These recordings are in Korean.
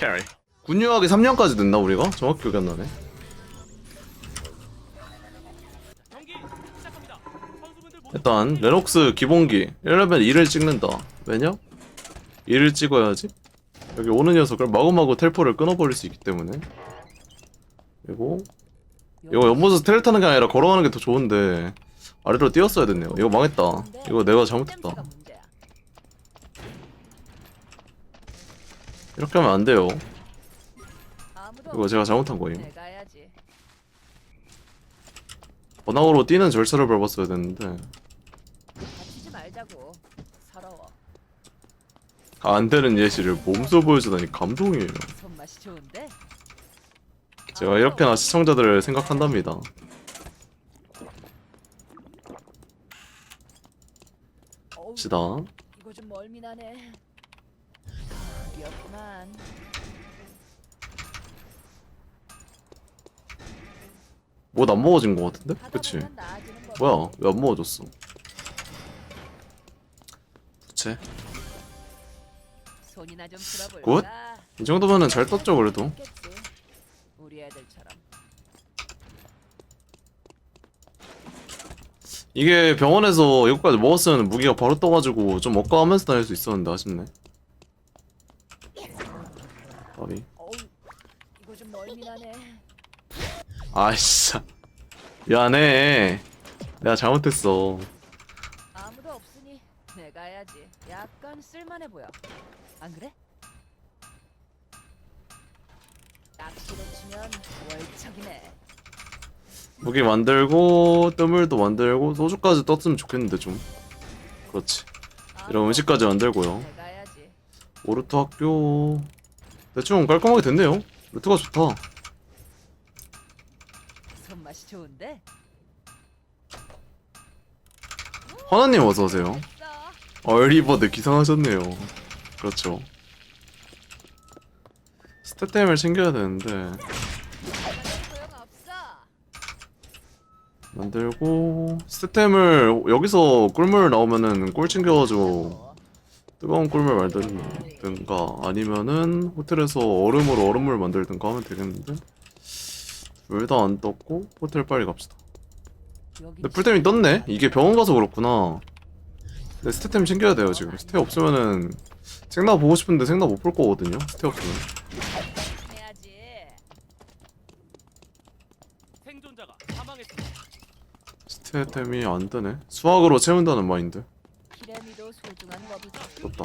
캐리 군유하기 3년까지 됐나 우리가? 정확히 기억이 안 나네. 일단 레녹스 기본기 1레벨 2를 찍는다. 왜냐? 2를 찍어야지. 여기 오는 녀석을 마구마구 텔포를 끊어버릴 수 있기 때문에. 그리고 이거 연못에서 텔 타는 게 아니라 걸어가는 게 더 좋은데 아래로 뛰었어야 됐네요. 이거 망했다. 이거 내가 잘못했다 이렇게 하면 안 돼요 이거 제가 잘못한 거예요 해야지. 번화으로 뛰는 절차를 밟았어야 됐는데 다치지 말자고. 서러워. 안 되는 예시를 몸소 보여주다니 감동이에요 손맛이 좋은데. 제가 이렇게나 시청자들을 생각한답니다 어우, 봅시다 이거 좀 멀미나네. 미었구만. 뭐안 먹어진 거 같은데? 하다 그치 보면 나아지는 법. 뭐야 왜 안 먹어졌어 부채 손이나 좀 풀어볼까? 굿. 이 정도면은 잘 떴죠 그래도 있겠지. 우리 애들처럼. 이게 병원에서 이거까지 먹었으면 무기가 바로 떠가지고 좀 억까하면서 다닐 수 있었는데 아쉽네 아니 어우, 이거 좀 멀미나네. 아이씨 미안해 내가 잘못했어 아무도 없으니 내가 해야지. 약간 쓸만해 보여. 안 그래? 낚시로 치면 월척이네. 무기 만들고 뜨물도 만들고 소주까지 떴으면 좋겠는데 좀 그렇지 이런 음식까지 만들고요 내가 해야지. 오르트 학교 대충 깔끔하게 됐네요 루트가 좋다 좋은데. 하나님 어서 오세요 됐어. 얼리버드 기상하셨네요 그렇죠 스태템을 챙겨야 되는데. 만들고 스태템을 여기서 꿀물 나오면은 꿀 챙겨가지고 뜨거운 꿀물 만들든가 아니면은 호텔에서 얼음으로 얼음물 만들든가 하면 되겠는데 둘다 안 떴고 호텔 빨리 갑시다 근데 풀템이 떴네? 이게 병원 가서 그렇구나 근데 스태템 챙겨야 돼요 지금 스태 없으면은 생나 보고 싶은데 생나 못 볼 거거든요 스태 없으면. 스태템이 안 뜨네 수학으로 채운다는 마인드. 떴다.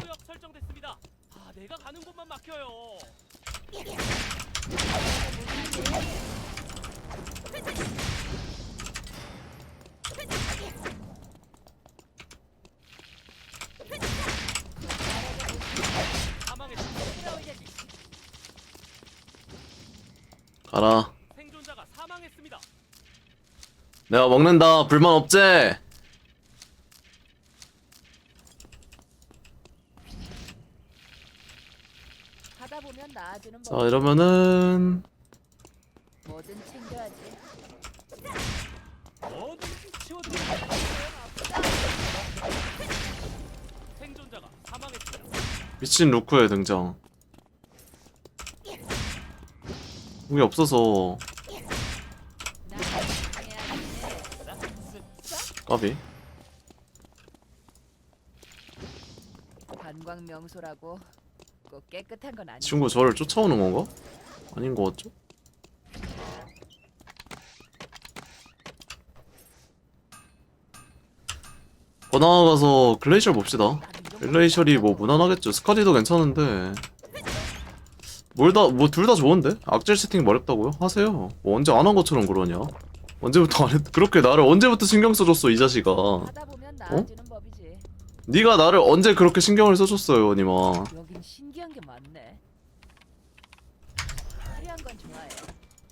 아, 내가 가는 곳만 막혀요. 사망했습니다. 가라 생존자가 사망했습니다. 내가 먹는다 불만 없제 하다 보면 나아지는 자 법. 이러면은 뭐든 챙겨야지. 어둠이 치워드립니다. 생존자가 사망했습니다. 미친 루크의 등장 무기 없어서. 까비 관광 명소라고 꼭 깨끗한 건 아니지. 친구 저를 쫓아오는 건가? 아닌 것 같죠? 번화 가서 글레이셜 봅시다 글레이셜이 뭐 무난하겠죠 스카디도 괜찮은데 뭘다뭐 둘 다 좋은데? 악질 세팅 마렵다고요? 하세요 뭐 언제 안 한 것처럼 그러냐 언제부터 안 했... 그렇게 나를 언제부터 신경 써줬어 이 자식아 하다 보면 나아지는 법이지. 네가 나를 언제 그렇게 신경을 써줬어요 니마 여긴 신기한 게 많네. 화려한 건 좋아해.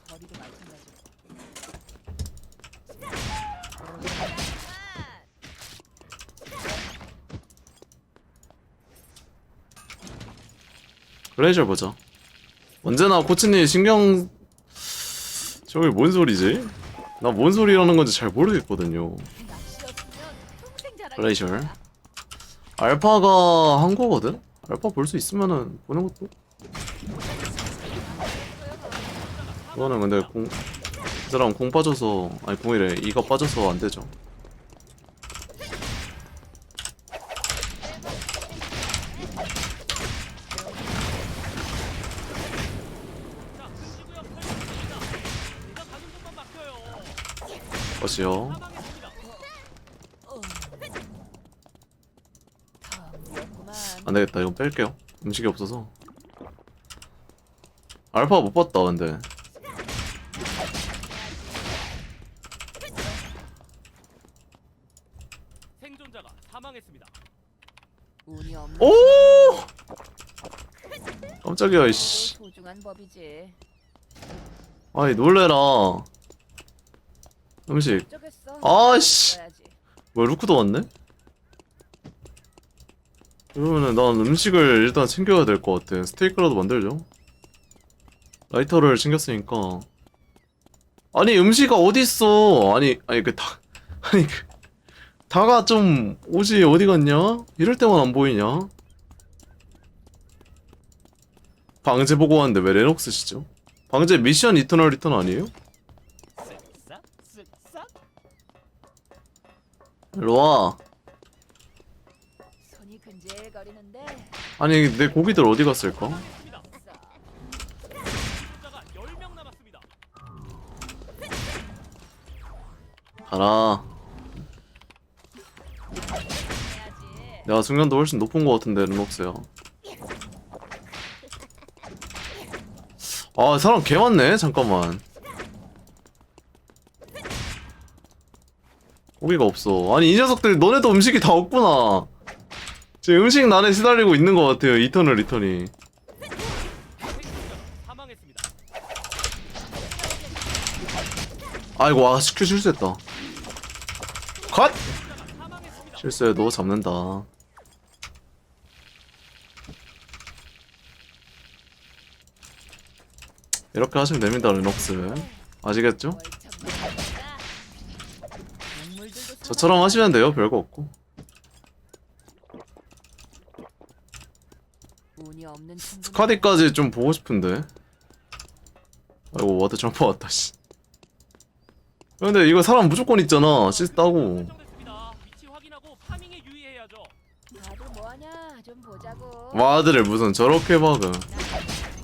거리도 마찬가지고. 글레이셜 보자 언제나 코치님 신경 저게 뭔 소리지? 나 뭔 소리라는 건지 잘 모르겠거든요. 글레이셜 알파가 한 거거든? 알파 볼 수 있으면은 보는 것도 이거는 근데 공, 이 사람 공 빠져서, 아니 공이래. 이가 빠져서 안 되죠. 무였구만. 안 되겠다. 이거 뺄게요. 음식이 없어서. 알파 못 봤다, 근데. 생존자가 사망했습니다. 운이 없는 오! 깜짝이야, 이씨. 것도 소중한 법이지. 아이, 놀래라. 음식. 아씨. 먹어야지. 뭐야, 루크도 왔네? 그러면은 난 음식을 일단 챙겨야 될 것 같아. 스테이크라도 만들죠. 라이터를 챙겼으니까. 아니, 음식이 어딨어? 아니, 아니, 그, 다, 아니, 그, 다가 좀, 옷이 어디 갔냐? 이럴 때만 안 보이냐? 방제 보고 왔는데 왜 레녹 쓰시죠? 방제 미션 이터널 리턴 아니에요? 로와. 손이 근질거리는데. 아니, 내 고기들 어디 갔을까? 사망했습니다. 싸. 생존자가 10명 남았습니다. 가라. 해야지. 내가 숙련도 훨씬 높은 것 같은데 르녹스야 아 사람 개 많네 잠깐만 고기가 없어 아니 이 녀석들 너네도 음식이 다 없구나 지금 음식 난에 시달리고 있는 것 같아요 이터널 리턴이. 아이고 와 스큐 실수했다 컷! 실수해도 잡는다 이렇게 하시면 됩니다 르녹스 아시겠죠? 저처럼 하시면 돼요. 별거 없고. 운이 없는 친구는 스카디까지 좀 보고 싶은데. 아이고 와드 점퍼 왔다 씨. 근데 이거 사람 무조건 있잖아. 시스 따고. 설정됐습니다. 위치 확인하고 파밍에 유의해야죠. 다들 뭐하냐? 좀 보자고. 와드를 무슨 저렇게 박아.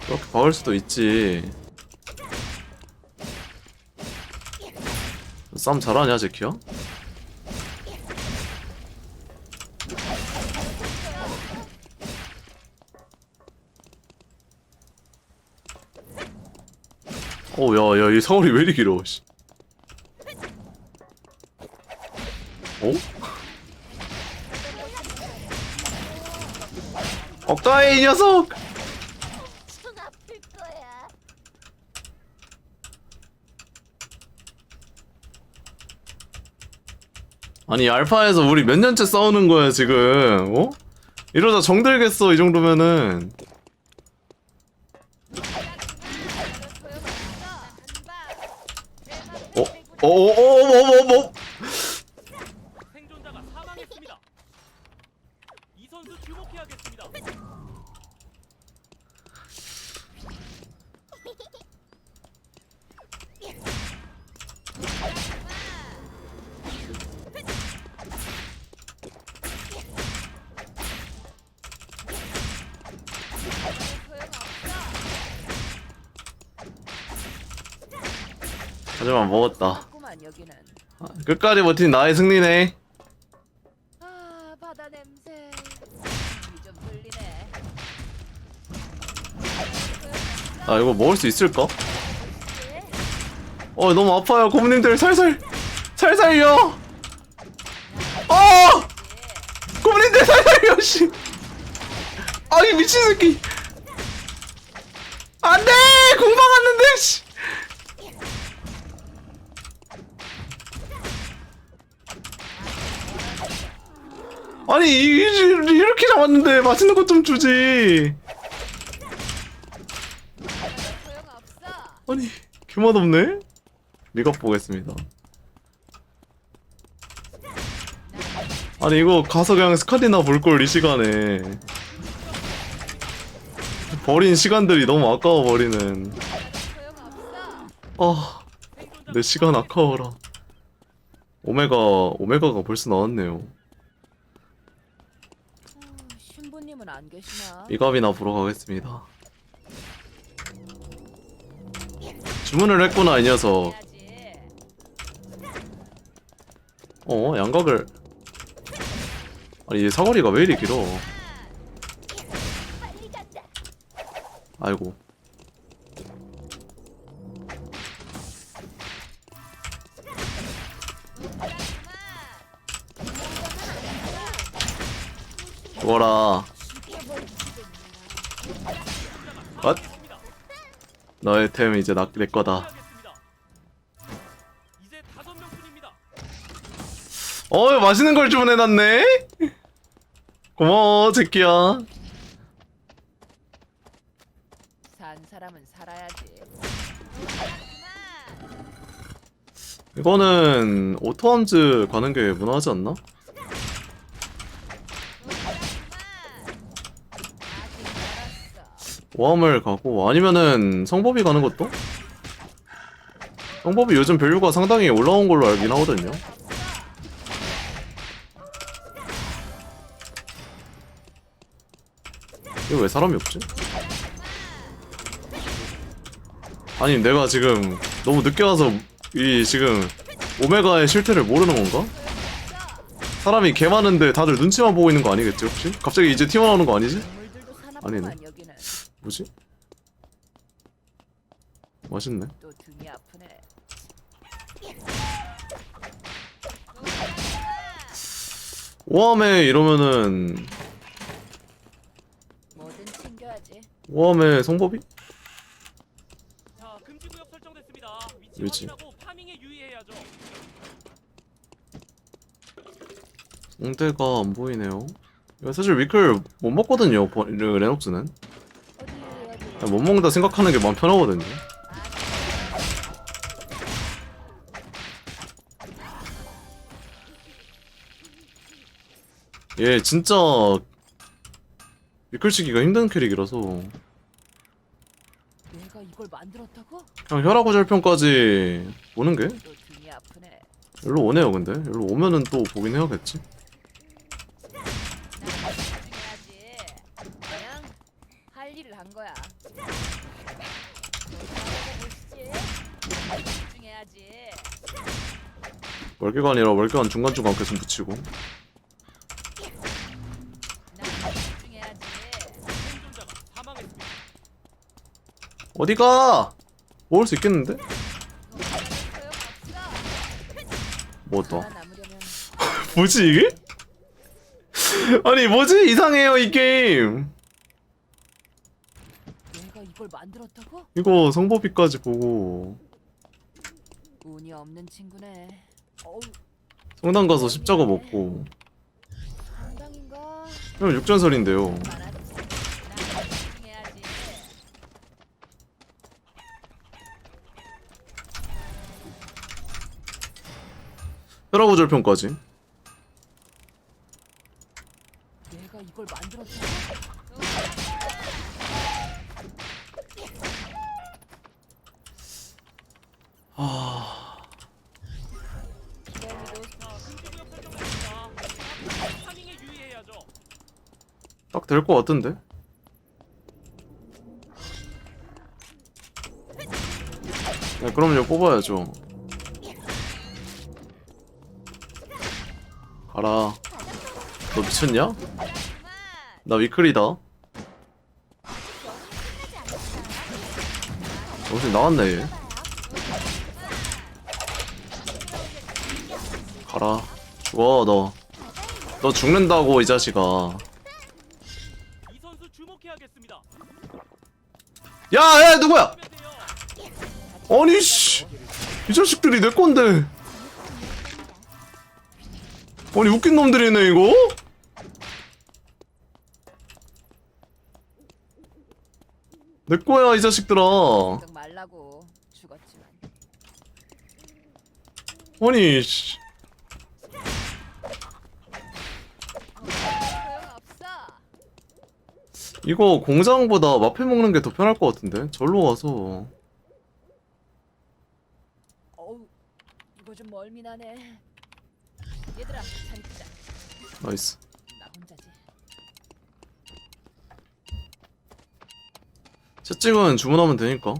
저렇게 박을 수도 있지. 싸움 잘하냐 제키야? 어, 야, 야, 이 사거리 왜 이리 길어, 씨. 어? 억다해, 이 녀석! 좀 아플 거야 아니, 알파에서 우리 몇 년째 싸우는 거야, 지금, 어? 이러다 정들겠어, 이 정도면은. 어, 생존자가 사망했습니다. 이 선수 주목해야겠습니다. 하지만 먹었다. 끝까지 버틴 나의 승리네. 아 바다 냄새 이좀 들리네 아, 이거 먹을 수 있을까? 어, 너무 아파요, 고문님들. 살살, 살살요! 어! 고문님들 살살요, 씨! 아, 이 미친 새끼! 안 돼! 공방 왔는데, 씨! 아니, 이, 이- 이렇게 잡았는데 맛있는 것 좀 주지. 아니 개맛 없네? 미각 보겠습니다 아니 이거 가서 그냥 스카디나 볼 걸 이 시간에 버린 시간들이 너무 아까워 버리는 아, 내 시간. 아까워라. 오메가, 오메가가 벌써 나왔네요. 어, 신부님은 안 계시나? 미갑이나 보러 가겠습니다. 주문을 했구나, 이 녀석. 어, 양각을. 아니, 얘 사거리가 왜 이리 길어? 아이고. 죽어라. 왓? 너의 템 이제 나, 내 거다. 어, 맛있는 걸 주문해놨네? 고마워, 제끼야. 산 사람은 살아야지. 이거는 오토함즈 가는 게 무난하지 않나? 아직 오함을 가고 아니면은 성법이 가는 것도? 성법이 요즘 밸류가 상당히 올라온 걸로 알긴 하거든요. 이거 왜 사람이 없지? 아니 내가 지금 너무 늦게 와서 이 지금 오메가의 실태를 모르는 건가? 사람이 개 많은데 다들 눈치만 보고 있는 거 아니겠지 혹시? 갑자기 이제 튀어나오는 거 아니지? 여기는. 뭐지? 맛있네. 또 등이 아프네. 오함에 이러면은 뭐든 챙겨야지. 오함에 성법이? 자, 금지 구역 설정됐습니다. 위치 그렇지. 확인하고 파밍에 유의해야죠. 상대가 안 보이네요. 이거 사실 위클 못 먹거든요. 버- 르- 레녹스는 못 먹는다 생각하는 게 마음 편하거든요. 얘 진짜 위클 치기가 힘든 캐릭이라서 내가 이걸 만들었다고? 그냥 혈압고절편까지 오는 게또 등이 아프네. 일로 오네요. 근데 일로 오면은 또 보긴 해야겠지. 난 집중해야지. 그냥 할 일을 한 거야. 너 잘하고 보시지. 집중 해야지. 월계가 아니라 월계관 중간중간 계속 붙이고 난 집중해야지. 생존자가 사망했습니다. 어디가? 먹을 수 있겠는데? 소용 없어. 뭐다? 살아남으려면 뭐지 이게? 아니 뭐지 이상해요 이 게임 내가 이걸 만들었다고? 이거 성보비까지 보고 운이 없는 친구네. 어우, 성당 가서 십자가 먹고? 그럼 육전설인데요 많았지. 난 집중해야지. 혈압고절편까지 내가 이걸 만들었다고? 기다리도 자, 금지 구역 설정됐습니다. 위치 확인하고 파밍에 유의해야죠. 딱 될 것 같은데? 네 그럼요. 뽑아야죠. 가라. 너 미쳤냐? 나 위클이다. 정신 나갔네 얘. 가라. 죽어 너. 너 죽는다고 이 자식아 야, 야, 누구야? 아니, 씨. 이 자식들이 내 건데. 아니, 웃긴 놈들이네, 이거? 내 거야, 이 자식들아. 걱정 말라고 죽었지만. 아니, 씨. 소용없어. 이거 공장보다 마패 먹는 게 더 편할 것 같은데? 절로 가서. 이거 좀 멀미나네. 얘들아, 자리 뜨자. 나이스 나 혼자지. 채찍은 주문하면 되니까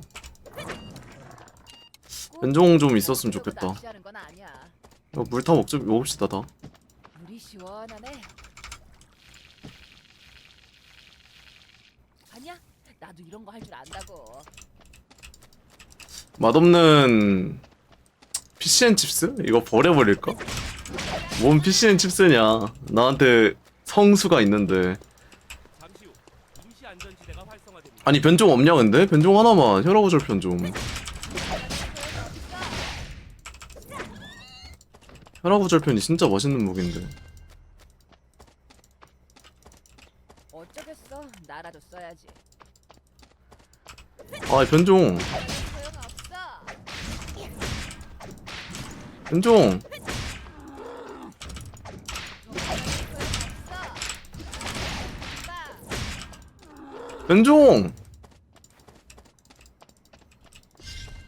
변종 좀 있었으면 좋겠다. 낚시하는 건 아니야. 이거 물타 먹읍시다 다 물이 시원하네. 아니야, 나도 이런 거 할 줄 안다고. 맛없는 PCN 칩스? 이거 버려버릴까? 뭔 PCN 칩스냐 나한테 성수가 있는데 잠시 후 임시 안전지대가 활성화됩니다. 아니 변종 없냐 근데? 변종 하나만 혈압고절편 좀 혈압고절편이 진짜 맛있는 무기인데 어쩌겠어, 나라도 써야지. 아 변종. 변종 변종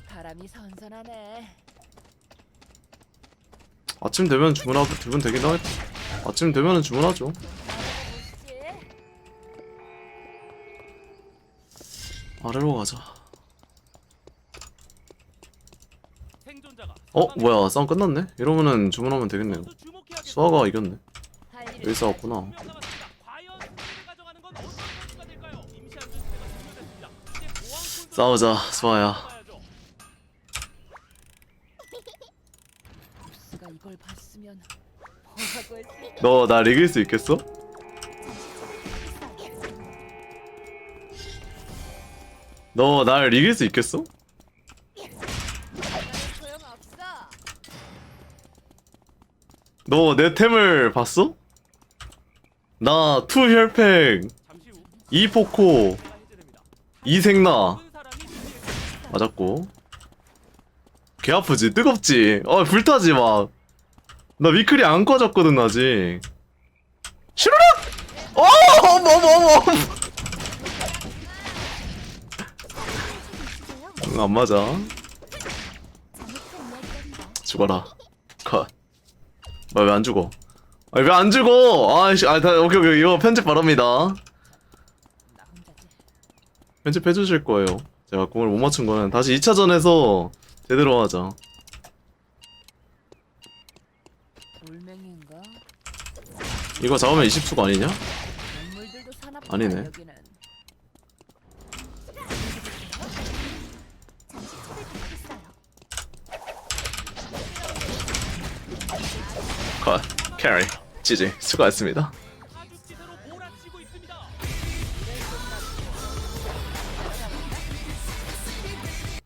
바람이 선선하네. 아침 되면 주문하고 두분 되긴 하겠다 아침 되면은 주문하죠 아래로 가자 어. 뭐야 싸움 끝났네? 이러면은 주문하면 되겠네요. 수아가 이겼네 여기 싸웠구나 싸우자 수아야? 너날 이길 수 있겠어? 너 날 이길 수 있겠어? 너 내 템을 봤어? 나 투 혈팩 잠시 후 이 포코. 이 생나. 맞았고 개 아프지 뜨겁지 어 불타지 막 나 위클이 안 꺼졌거든 아직 슈르륵 어 어머 어머 어머 응, 안 맞아 죽어라 컷왜안 죽어 아니 왜안 죽어 아이씨 아 다, 오케이 오케이 이거 편집 바랍니다 나 혼자지. 편집해 주실 거예요 제가 공을 못 맞춘 거는 다시 2차전에서 제대로 하자? 이거 잡으면 20수가 아니냐? 아니네. 컷. 캐리 지지 수고하셨습니다.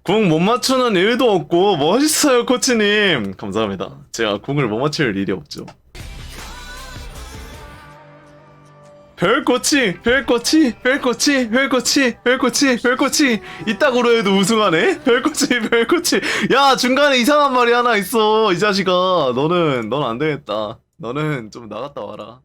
궁 못 맞추는 일도 없고 멋있어요 코치님. 감사합니다. 제가 궁을 못 맞출 일이 없죠 별코치 별코치 별코치 별코치 별코치 별코치 이따구로 해도 우승하네? 별코치 별코치 야 중간에 이상한 말이 하나 있어 이 자식아. 너는 넌 안 되겠다. 너는 좀 나갔다 와라